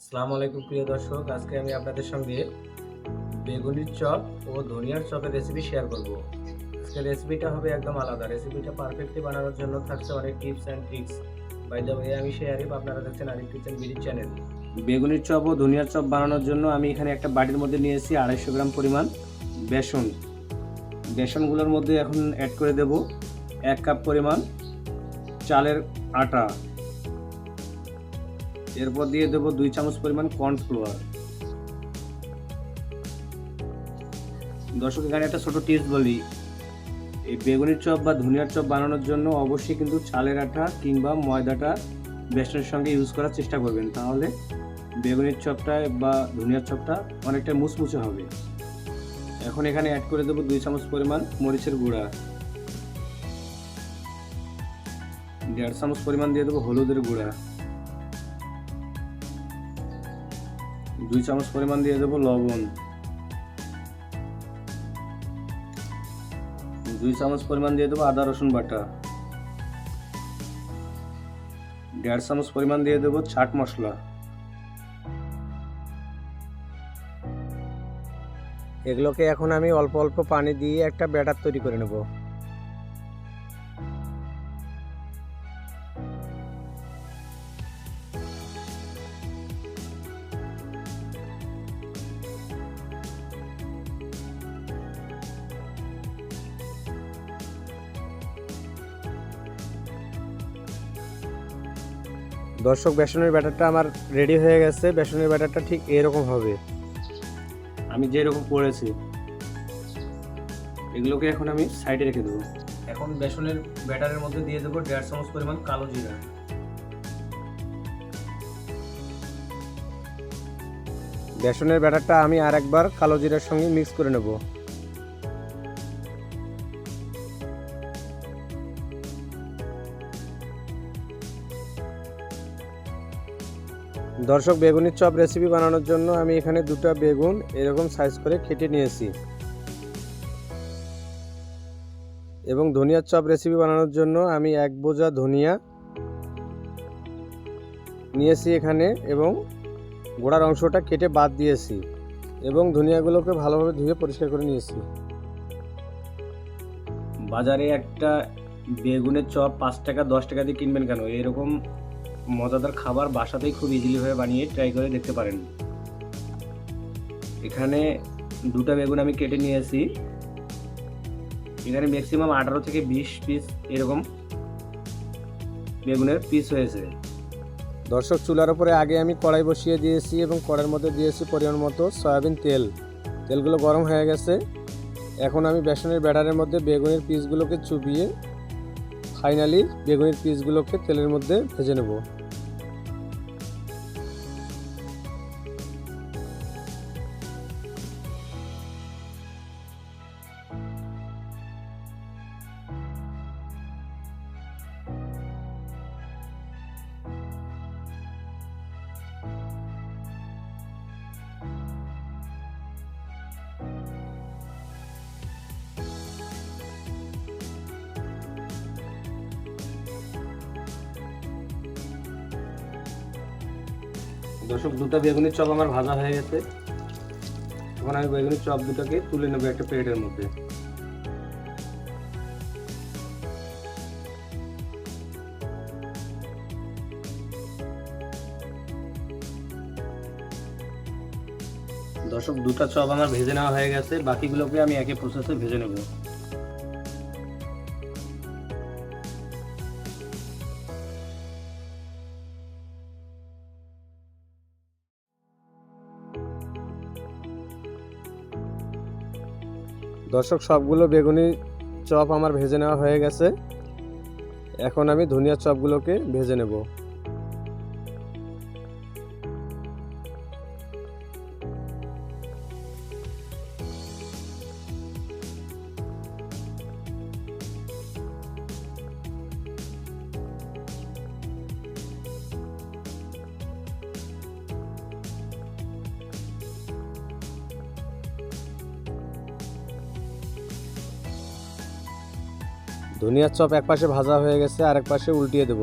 আসসালামু আলাইকুম, প্রিয় দর্শক। আজকে আমি আপনাদের সঙ্গে বেগুনির চপ ও ধনিয়ার চপের রেসিপি শেয়ার করব। আজকে রেসিপিটা হবে একদম আলাদা। রেসিপিটা পারফেক্টলি বানানোর জন্য থাকছে অনেক tips and tricks by the way আমি শেয়ারিপ আপনারা দেখছেন আরিফ কিচেন বিডির চ্যানেল বেগুনির চপ ও ধনিয়ার চপ বানানোর জন্য আমি এখানে একটা বাটির মধ্যে নিয়েছি আড়াইশো গ্রাম পরিমাণ বেসন। বেসনগুলোর মধ্যে এখন অ্যাড করে দেব এক কাপ পরিমাণ চালের আটা। এরপর দিয়ে দেবো দুই চামচ পরিমাণ কর্নফ্লাওয়ার দর্শক, এখানে একটা ছোট টিপস বলি। এই বেগুনির চপ বা ধনিয়ার চপ বানানোর জন্য অবশ্যই কিন্তু চালের আটা কিংবা ময়দাটা বেসনের সঙ্গে ইউজ করার চেষ্টা করবেন। তাহলে বেগুনির চপটা বা ধনিয়ার চপটা অনেকটা মুচমুচে হবে। এখন এখানে অ্যাড করে দেবো দুই চামচ পরিমাণ মরিচের গুঁড়া। দেড় চামচ পরিমাণ দিয়ে দেবো হলুদের গুঁড়া। দুই চামচ পরিমাণ দিয়ে দেবো লবণ। দুই চামচ পরিমাণ দিয়ে দেবো আদা, রসুন বাটা। দেড় চামচ পরিমাণ দিয়ে দেবো চাট মশলা। এগুলোকে এখন আমি অল্প অল্প পানি দিয়ে একটা ব্যাটার তৈরি করে নেব। দর্শক বেসনের ব্যাটারটা আমার রেডি হয়ে গেছে। বেসনের ব্যাটারটা ঠিক এরকম হবে। আমি যেরকম করেছি এগুলোকে এখন আমি সাইডে রেখে দেবো। এখন বেসনের ব্যাটারের মধ্যে দিয়ে দেবো দেড় চামচ পরিমাণ কালো জিরা। বেসনের ব্যাটারটা আমি আর একবার কালো জিরার সঙ্গে মিক্স করে নেব। দর্শক, বেগুনের চপ রেসিপি বানানোর জন্য আমি এখানে দুটো বেগুন এরকম সাইজ করে কেটে নিয়েছি। এবং ধনিয়ার চপ রেসিপি বানানোর জন্য আমি এক বোঝা ধনিয়া নিয়েছি এখানে এবং গোড়ার অংশটা কেটে বাদ দিয়েছি এবং ধনিয়াগুলোকে ভালোভাবে ধুয়ে পরিষ্কার করে নিয়েছি। বাজারে একটা বেগুনের চপ পাঁচ টাকা, দশ টাকা দিয়ে কিনবেন কেন? এরকম মজাদার খাবার বাসাতেই খুব ইজিলি ভাবে বানিয়ে ট্রাই করে দেখতে পারেন। এখানে দুটা বেগুন আমি কেটে নিয়েছি। এখানে ম্যাক্সিমাম আঠারো থেকে বিশ পিস এরকম বেগুনের পিস হয়েছে। দর্শক, চুলার উপরে আগে আমি কড়াই বসিয়ে দিয়েছি এবং কড়াইয়ের মধ্যে দিয়েছি পরিমাণ মতো সয়াবিন তেল। তেলগুলো গরম হয়ে গেছে। এখন আমি বেসনের ব্যাটারের মধ্যে বেগুনের পিসগুলোকে চুবিয়ে ফাইনালি বেগুনের পিসগুলোকে তেলের মধ্যে ভেজে নেব। দর্শক, দুটো বেগুনের চপ আমার ভাজা হয়ে গেছে। এখন আমি বেগুনের চপ দুটোকে তুলে নেব একটা প্লেটের মধ্যে। দর্শক, দুটো চপ আমার ভেজে নেওয়া হয়ে গেছে। বাকিগুলোকে আমি একে প্রসেসে ভেজে নেব। দর্শক, সবগুলো বেগুনি চপ আমার ভেজে নেওয়া হয়ে গেছে। এখন আমি ধনিয়া চপগুলোকে ভেজে নেব। ধনিয়ার চপ এক পাশে ভাজা হয়ে গেছে আর এক পাশে উল্টিয়ে দেব।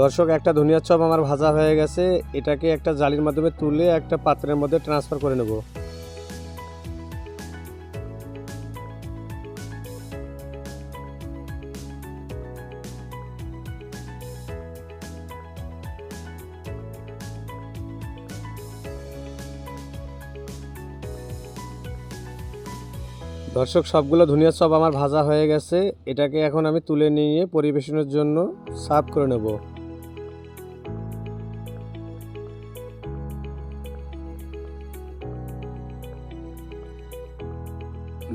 দর্শক, একটা ধনিয়ার চপ আমার ভাজা হয়ে গেছে। এটাকে একটা জালির মাধ্যমে তুলে একটা পাত্রের মধ্যে ট্রান্সফার করে নেব। দর্শক, সবগুলো ধনিয়ার চপ আমার ভাজা হয়ে গেছে। এটাকে এখন আমি তুলে নিয়ে পরিবেশনের জন্য সার্ভ করে নেব।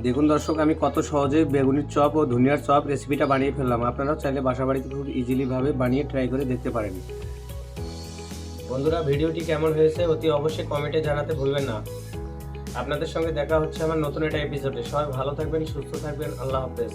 দেখুন দর্শক, আমি কত সহজে বেগুনির চপ ও ধনিয়ার চপ রেসিপিটা বানিয়ে ফেললাম। আপনারাও চাইলে বাসা বাড়িতে খুব ইজিলি ভাবে বানিয়ে ট্রাই করে দেখতে পারেন। বন্ধুরা, ভিডিওটি কেমন হয়েছে অতি অবশ্যই কমেন্টে জানাতে ভুলবেন না। আপনাদের সঙ্গে দেখা হচ্ছে আমার নতুন একটা এপিসোডে সবাই ভালো থাকবেন, সুস্থ থাকবেন। আল্লাহ হাফেজ।